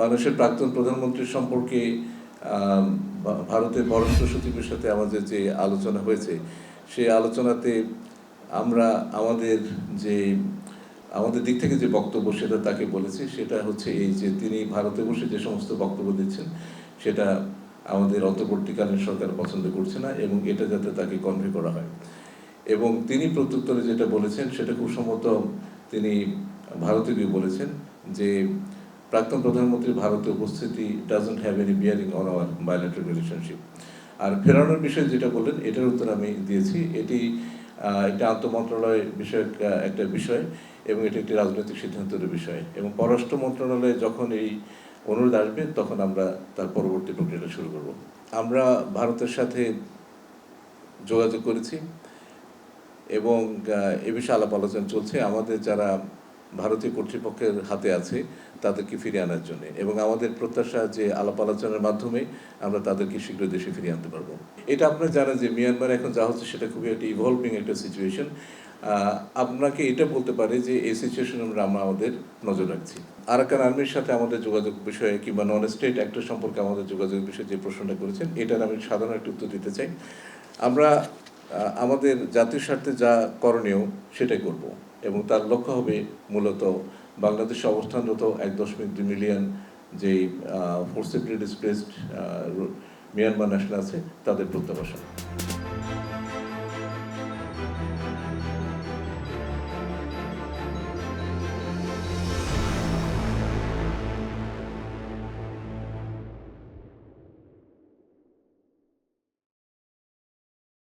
বাংলাদেশের প্রাক্তন প্রধানমন্ত্রী সম্পর্কে ভারতের পররাষ্ট্র সচিবের সাথে আমাদের যে আলোচনা হয়েছে, সেই আলোচনাতে আমরা আমাদের যে, আমাদের দিক থেকে যে বক্তব্য সেটা তাকে বলেছি, সেটা হচ্ছে এই যে তিনি ভারতে বসে যে সমস্ত বক্তব্য দিচ্ছেন, সেটা আমাদের অন্তর্বর্তীকালীন সরকার পছন্দ করছে না এবং এটা যাতে তাকে কনভে করা হয়। এবং তিনি প্রত্যুত্তরে যেটা বলেছেন, সেটা খুব সম্ভবত তিনি ভারতে গিয়ে বলেছেন যে প্রাক্তন প্রধানমন্ত্রীর ভারতে উপস্থিতি doesn't have any bearing on our bilateral relationship আর ফেরানোর বিষয়ে যেটা বললেন, এটার উত্তর আমি দিয়েছি। এটি এটা আন্তঃমন্ত্রণালয় বিষয়ক একটা বিষয় এবং এটি একটি রাজনৈতিক সিদ্ধান্তের বিষয়। এবং পররাষ্ট্র মন্ত্রণালয়ে যখন এই অনুরোধ আসবে, তখন আমরা তার পরবর্তী প্রক্রিয়াটা শুরু করব। আমরা ভারতের সাথে যোগাযোগ করেছি এবং এ বিষয়ে আলাপ আলোচনা চলছে। আমাদের যারা ভারতীয় কর্তৃপক্ষের হাতে আছে তাদেরকে ফিরিয়ে আনার জন্য। এবং আমাদের প্রত্যাশা যে আলাপ আলোচনার মাধ্যমে আমরা তাদেরকে শীঘ্র দেশে ফিরিয়ে আনতে পারব। এটা আপনারা জানেন যে মিয়ানমার এখন যা হচ্ছে সেটা খুবই একটা ইভলভিং একটা সিচুয়েশন আপনাকে এটা বলতে পারে যে এই সিচুয়েশনে আমরা আমরা আমাদের নজর রাখছি। আরাকান আর্মির সাথে আমাদের যোগাযোগ বিষয়ে কিংবা নন স্টেট অ্যাক্টর সম্পর্কে আমাদের যোগাযোগ বিষয়ে যে প্রশ্নটা করেছেন, এটার আমি সাধারণ একটা উত্তর দিতে চাই। আমরা আমাদের জাতীয় স্বার্থে যা করণীয় সেটাই করব। এবং তার লক্ষ্য হবে মূলত বাংলাদেশে অবস্থানরত এক দশমিক দুই মিলিয়ন যেই ফোর্সেবলি ডিসপ্লেসড মিয়ানমার ন্যাশনাল আছে, তাদের প্রত্যাবাসন।